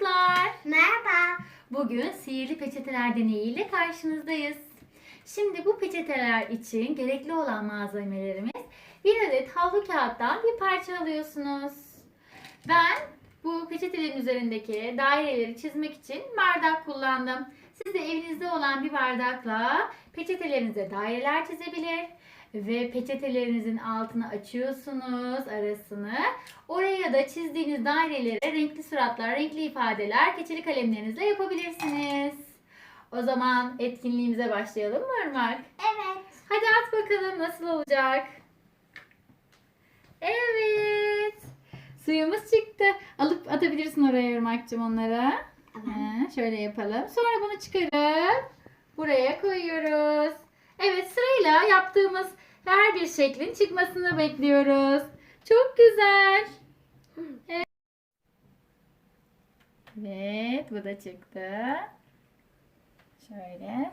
çocuklar. Merhaba. Bugün sihirli peçeteler deneyiyle karşınızdayız. Şimdi bu peçeteler için gerekli olan malzemelerimiz bir adet havlu kağıttan bir parça alıyorsunuz. Ben peçetelerin üzerindeki daireleri çizmek için bardak kullandım. Siz de evinizde olan bir bardakla peçetelerinize daireler çizebilir ve peçetelerinizin altını açıyorsunuz arasını. Oraya da çizdiğiniz dairelere renkli suratlar, renkli ifadeler keçeli kalemlerinizle yapabilirsiniz. O zaman etkinliğimize başlayalım mı Irmak? Evet. Hadi at bakalım nasıl olacak. Evet. Suyumuz çıktı. Alıp atabilirsin oraya Irmak'cığım onları. Ha, şöyle yapalım. Sonra bunu çıkarıp buraya koyuyoruz. Evet sırayla yaptığımız her bir şeklin çıkmasını bekliyoruz. Çok güzel. Evet. Evet bu da çıktı. Şöyle.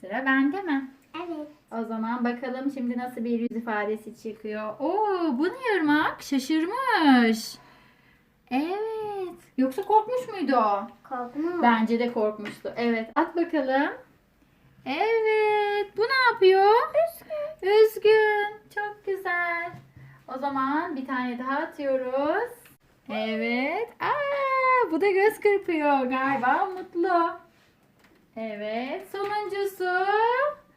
Sıra bende mi? Evet. O zaman bakalım şimdi nasıl bir yüz ifadesi çıkıyor. Oo, bu ne Irmak? Şaşırmış. Evet. Yoksa korkmuş muydu o? Korkma. Bence de korkmuştu. Evet, at bakalım. Evet. Bu ne yapıyor? Üzgün. Üzgün. Çok güzel. O zaman bir tane daha atıyoruz. Evet. Aa, bu da göz kırpıyor. Galiba mutlu. Evet. Sonuncusu.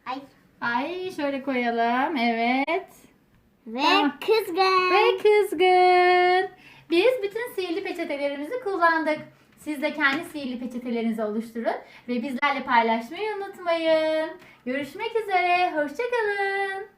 Ay. Ay şöyle koyalım. Evet. Ve Tamam. kızgın. Ve kızgın. Biz bütün sihirli peçetelerimizi kullandık. Siz de kendi sihirli peçetelerinizi oluşturun ve bizlerle paylaşmayı unutmayın. Görüşmek üzere. Hoşçakalın.